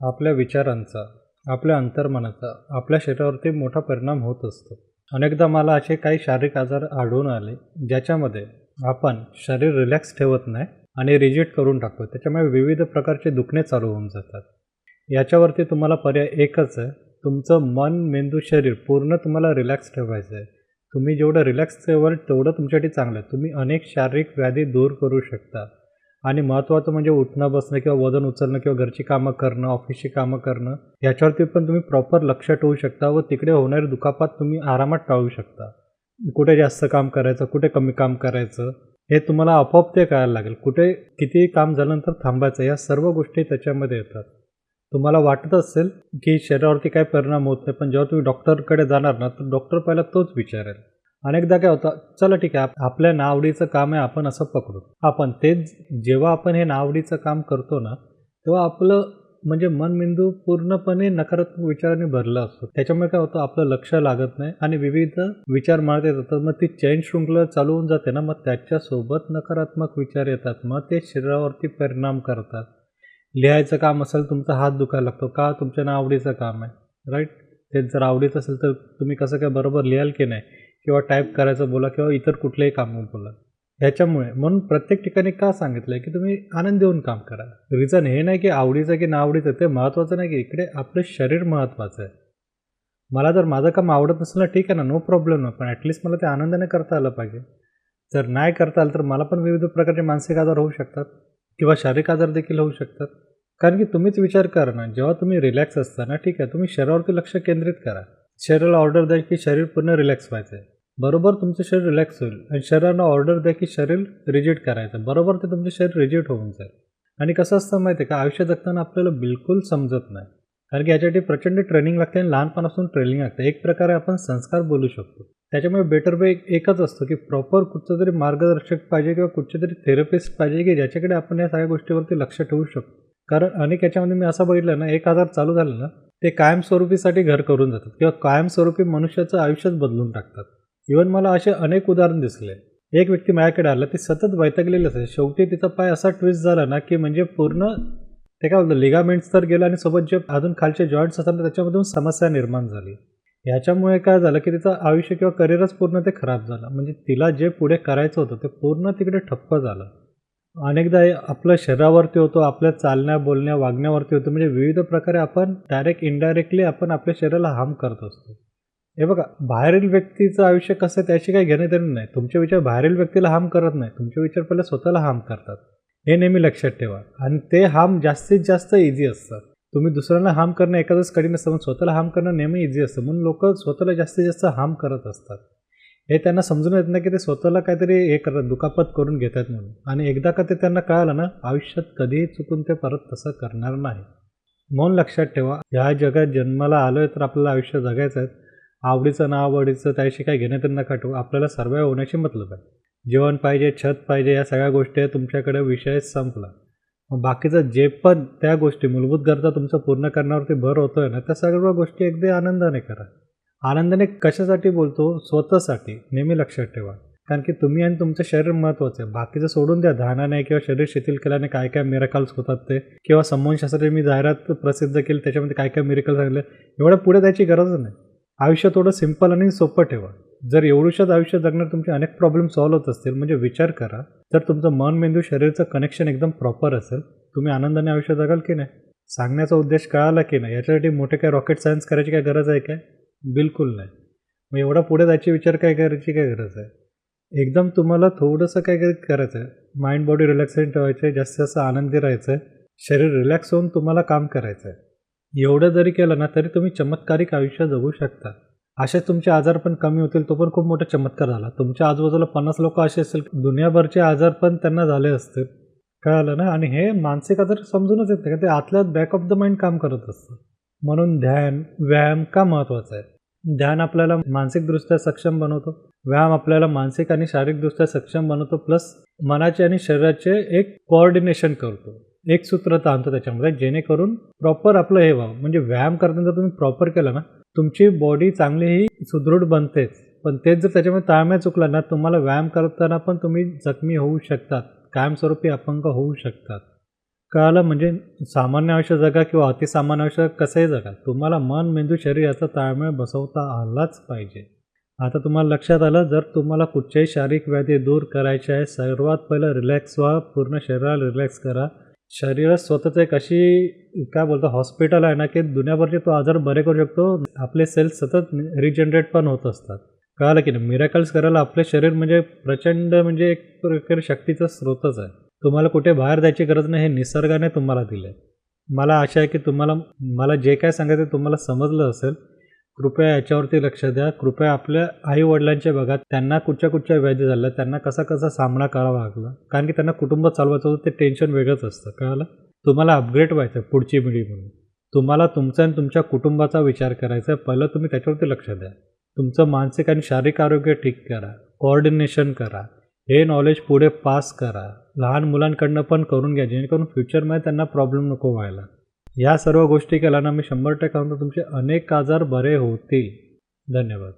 आपल्या विचारांचा आपल्या अंतर्मनाचा आपल्या शरीरावरती मोठा परिणाम होत असतो. अनेकदा मला असे काही शारीरिक आजार आढळून आले ज्याच्यामध्ये आपण शरीर रिलॅक्स ठेवत नाही आणि रिजिट करून टाकतो. त्याच्यामुळे विविध प्रकारचे दुखणे चालू होऊन जातात. याच्यावरती तुम्हाला पर्याय एकच आहे. तुमचं मन मेंदू शरीर पूर्ण तुम्हाला रिलॅक्स ठेवायचं आहे. तुम्ही जेवढं रिलॅक्स ठेवाल तेवढं तुमच्यासाठी चांगलं आहे. तुम्ही अनेक शारीरिक व्याधी दूर करू शकता. आणि महत्त्वाचं म्हणजे उठणं बसणं किंवा वजन उचलणं किंवा घरची कामं करणं ऑफिसची कामं करणं याच्यावरती पण तुम्ही प्रॉपर लक्ष ठेवू शकता व तिकडे होणारी दुखापात तुम्ही आरामात टाळू शकता. कुठे जास्त काम करायचं कुठे कमी काम करायचं हे तुम्हाला आपोआप ते करायला लागेल. कुठे किती काम झाल्यानंतर थांबायचं या सर्व गोष्टी त्याच्यामध्ये येतात. तुम्हाला वाटत असेल की शरीरावरती काय परिणाम होत नाही पण जेव्हा तुम्ही डॉक्टरकडे जाणार ना तर डॉक्टर पहिला तोच विचारेल. अनेकदा काय होतं चला ठीक आहे आपल्या नावडीचं काम आहे आपण असं पकडू. आपण तेच जेव्हा आपण हे नावडीचं काम करतो ना तेव्हा आपलं म्हणजे मन मेंदू पूर्णपणे नकारात्मक विचाराने भरला असतो. त्याच्यामुळे काय होतं आपलं लक्ष लागत नाही आणि विविध विचार मारत येतात. तर मग ती चैन शृंखला चालू होऊन जाते ना मग त्याच्यासोबत नकारात्मक विचार येतात. मग ते शरीरावरती परिणाम करतात. लिहायचं काम असेल तुमचा हात दुखायला लागतो. का? तुमच्या ना आवडीचं काम आहे. राईट ते जर आवडीचं असेल तर तुम्ही कसं काय बरोबर लिहाल की नाही? किंवा टाईप करायचं बोला किंवा इतर कुठलंही काम बोला. ह्याच्यामुळे म्हणून प्रत्येक ठिकाणी का सांगितलं आहे की तुम्ही आनंद देऊन काम करा. रिझन हे नाही की आवडीचं की ना आवडीचं ते महत्त्वाचं नाही की इकडे आपलं शरीर महत्त्वाचं आहे. मला जर माझं काम आवडत नसेल ना ठीक आहे ना नो प्रॉब्लेम ना पण ॲटलिस्ट मला ते आनंदाने करता आलं पाहिजे. जर नाही करता आलं तर मला पण विविध प्रकारचे मानसिक आजार होऊ शकतात किंवा शारीरिक आजार देखील होऊ शकतात. कारण की तुम्हीच विचार करा ना जेव्हा तुम्ही रिलॅक्स असता ना ठीक आहे तुम्ही शरीरावरती लक्ष केंद्रित करा. शरीराला ऑर्डर द्या की शरीर पूर्ण रिलॅक्स व्हायचं आहे बरोबर तुमचं शरीर रिलॅक्स होईल आणि शरीराला ऑर्डर द्या की शरीर रिजिट करायचं. बरोबर ते तुमचं शरीर रिजिट होऊन जाईल. आणि कसं असतं माहिती आहे का? आयुष्य जगताना आपल्याला बिलकुल समजत नाही. कारण की याच्यासाठी प्रचंड ट्रेनिंग लागते आणि लहानपणापासून ट्रेनिंग लागते. एक प्रकारे आपण संस्कार बोलू शकतो. त्याच्यामुळे बेटर वे एकच असतो की प्रॉपर कुठचं तरी मार्गदर्शक पाहिजे किंवा कुठचे तरी थेरपिस्ट पाहिजे की ज्याच्याकडे आपण या सगळ्या गोष्टीवरती लक्ष ठेवू शकतो. कारण अनेक याच्यामध्ये मी असं बघितलं ना एक आजार चालू झालं ना ते कायमस्वरूपीसाठी घर करून जातात किंवा कायमस्वरूपी मनुष्याचं आयुष्यच बदलून टाकतात. इवन मला असे अनेक उदाहरण दिसले. एक व्यक्ती माझ्याकडे आला ती सतत वैतागलेली असेल शेवटी तिचा पाय असा ट्विस्ट झाला ना की म्हणजे पूर्ण ते काय बोलतं लिगामेंट्स तर गेलं आणि सोबत जे अजून खालचे जॉईंट्स असतात ना त्याच्यामधून समस्या निर्माण झाली. ह्याच्यामुळे काय झालं की तिचं आयुष्य किंवा करिअरच पूर्ण ते खराब झालं. म्हणजे तिला जे पुढे करायचं होतं ते पूर्ण तिकडे ठप्प झालं. अनेकदा आपल्या आपलं शरीरावरती होतो आपल्या चालण्या बोलण्या वागण्यावरती होतं म्हणजे विविध प्रकारे आपण डायरेक्ट इनडायरेक्टली आपण आपल्या शरीराला हार्म करत असतो. हे बघा बाहेरील व्यक्तीचं आयुष्य कसं आहे त्याशी काही घेणे देणे नाही. तुमचे विचार बाहेरील व्यक्तीला हार्म करत नाही. तुमचे विचार पहिले स्वतःला हार्म करतात. हे नेहमी लक्षात ठेवा. आणि ते हार्म जास्तीत जास्त इझी असतात. तुम्ही दुसऱ्यांना हार्म करणं एखादंच कठीण असतं पण स्वतःला हार्म करणं नेहमी इझी असतं. म्हणून लोक स्वतःला जास्तीत जास्त हार्म करत असतात. हे त्यांना समजून येत नाही की ते स्वतःला काहीतरी हे करतात दुखापत करून घेत आहेत म्हणून. आणि एकदा का ते त्यांना कळालं ना आयुष्यात कधीही चुकून ते परत तसं करणार नाही. म्हणून लक्षात ठेवा ह्या जगात जन्माला आलो आहे तर आपल्याला आयुष्य जगायचं आहे. आवडीचं ना आवडीचं त्याशी काही घेणं त्यांना ठेवू. आपल्याला सर्वाय होण्याची मतलब आहे. जेवण पाहिजे छत पाहिजे या सगळ्या गोष्टी आहे तुमच्याकडे विषय संपला. मग बाकीचं जे पण त्या गोष्टी मूलभूत गरजा तुमचं पूर्ण करण्यावरती भर होतोय ना त्या सर्व गोष्टी अगदी आनंदाने करा. आनंदाने कशासाठी बोलतो? स्वतःसाठी. नेहमी लक्षात ठेवा. कारण की तुम्ही आणि तुमचं शरीर महत्त्वाचं आहे. बाकीचं सोडून द्या. ध्यानाने किंवा शरीर शिथिल केल्याने काय काय मिरकल्स होतात ते. किंवा संमोहनशास्त्राची मी जाहिरात प्रसिद्ध केली त्याच्यामध्ये काय काय मिरकल सांगितले एवढं पुढे द्यायची गरज नाही. आयुष्य थोडं सिंपल आणि सोपं ठेवा. जर एवढूशच आयुष्य जगणार तुमचे अनेक प्रॉब्लेम सॉल्व्ह होत असतील म्हणजे विचार करा. जर तुमचं मन मेंदू शरीरचं कनेक्शन एकदम प्रॉपर असेल तुम्ही आनंदाने आयुष्य जगाल की नाही? सांगण्याचा उद्देश कळाला की नाही? याच्यासाठी मोठे काय रॉकेट सायन्स करायची काय गरज आहे काय? बिलकुल नाही. मग एवढा पुढे जायची विचार काय करायची काय गरज आहे? एकदम तुम्हाला थोडंसं काय काय करायचं आहे. माइंड बॉडी रिलॅक्सेशन ठेवायचं आहे जास्तीत जास्त आनंदी राहायचं आहे. शरीर रिलॅक्स होऊन तुम्हाला काम करायचं आहे. एवढं जरी केलं ना तरी तुम्ही चमत्कारिक आयुष्य जगू शकता. असे तुमचे आजार पण कमी होतील तो पण खूप मोठा चमत्कार झाला. तुमच्या आजूबाजूला पन्नास लोक असे असतील दुनियाभरचे आजार पण त्यांना झाले असतील. कळालं ना? आणि हे मानसिक आजार समजूनच येत नाही का ते आतल्यात बॅक ऑफ द माइंड काम करत असतं. म्हणून ध्यान व्यायाम का महत्त्वाचा आहे? ध्यान आपल्याला मानसिकदृष्ट्या सक्षम बनवतो. व्यायाम आपल्याला मानसिक आणि शारीरिकदृष्ट्या सक्षम बनवतो. प्लस मनाचे आणि शरीराचे एक कोऑर्डिनेशन करतो. एक सूत्रता आणतो त्याच्यामध्ये जेणेकरून प्रॉपर आपलं हे व्हावं. म्हणजे व्यायाम करताना जर तुम्ही प्रॉपर केलं ना तुमची बॉडी चांगलीही सुदृढ बनतेच. पण तेच जर त्याच्यामध्ये ताळमेळ चुकला ना तुम्हाला व्यायाम करताना पण तुम्ही जखमी होऊ शकतात. कायमस्वरूपी अपंग होऊ शकतात. कळालं म्हणजे सामान्य आयुष्य जगा किंवा अतिसामान्य आयुष्य कसंही जगा. तुम्हाला मन मेंदू शरीर याचा ताळमेळ बसवता आलाच पाहिजे. आता तुम्हाला लक्षात आलं जर तुम्हाला कुठच्याही शारीरिक व्याधी दूर करायची आहे सर्वात पहिलं रिलॅक्स व्हा पूर्ण शरीराला रिलॅक्स करा. शरीर स्वतःच एक अशी काय बोलतो हॉस्पिटल आहे ना की दुनियाभरचे तो आजार बरे करू शकतो. आपले सेल्स सतत रिजनरेट पण होत असतात. कळालं की नाही? मिरॅकल्स करायला आपले शरीर म्हणजे प्रचंड म्हणजे एक प्रकारे शक्तीचा स्रोतच आहे. तुम्हाला कुठे बाहेर जायची गरज नाही हे निसर्गाने तुम्हाला दिलं आहे मला आशा आहे की तुम्हाला मला जे काय सांगायचं ते तुम्हाला समजलं असेल. कृपया याच्यावरती लक्ष द्या. कृपया आपल्या आईवडिलांच्या बघा त्यांना कुठच्या कुठच्या व्याधी झाल्या त्यांना कसा कसा सामना करावा लागला. कारण की त्यांना कुटुंब चालवायचं होतं ते टेन्शन वेगळंच असतं. कळालं? तुम्हाला अपग्रेड व्हायचं आहे पुढची पिढी म्हणून. तुम्हाला तुमचा आणि तुमच्या कुटुंबाचा विचार करायचा आहे. पहिलं तुम्ही त्याच्यावरती लक्ष द्या. तुमचं मानसिक आणि शारीरिक आरोग्य ठीक करा. कोऑर्डिनेशन करा. हे नॉलेज पुढे पास करा. लहान मुलांकडनं पण करून घ्या जेणेकरून फ्युचरमध्ये त्यांना प्रॉब्लेम नको व्हायला. या सर्व गोष्टी केल्या ना मी शंभर टक्के तुमचे अनेक आजार बरे होतील. धन्यवाद.